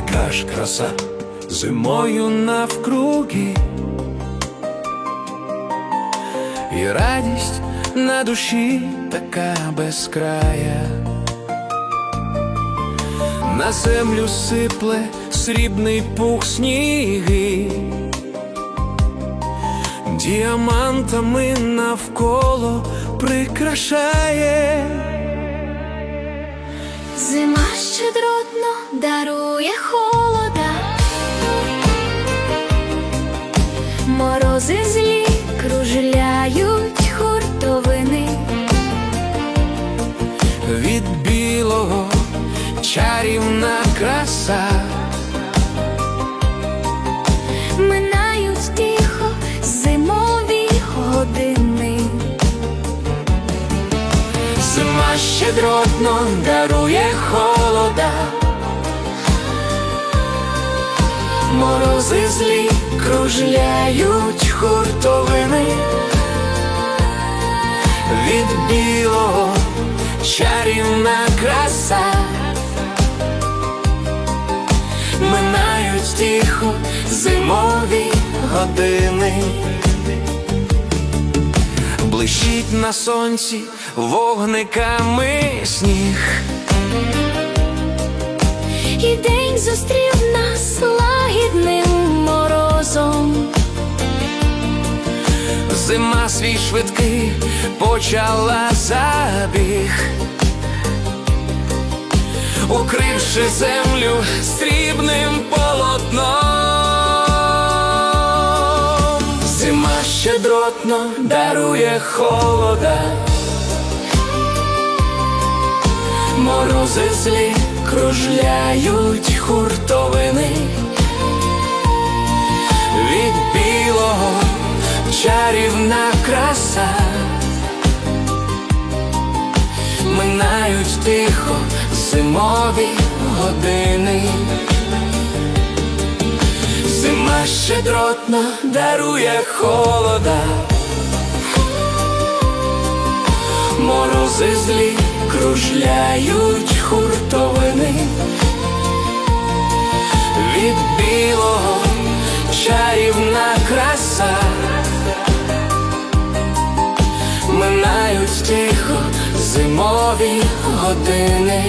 така ж краса зимою навкруги, і радість на душі така безкрая. На землю сипле срібний пух сніги, діамантами навколо прикрашає. Зима щедротно дарує холода, морози злі кружляють хуртовини, від білого чарівна краса, зима щедротно дарує холода, морози злі кружляють хуртовини, від білого чарівна краса, минають тихо зимові години. Блищить на сонці вогниками сніг, І день зустрів нас лагідним морозом. зима свій швидкий почала забіг, укривши землю срібним полотном. Зима щедротно дарує холода, морози злі кружляють хуртовини. Від білого чарівна краса, минають тихо зимові години. Зима щедротно дарує холода, морози злі кружляють хуртовини. Від білого чарівна краса, минають тихо зимові години.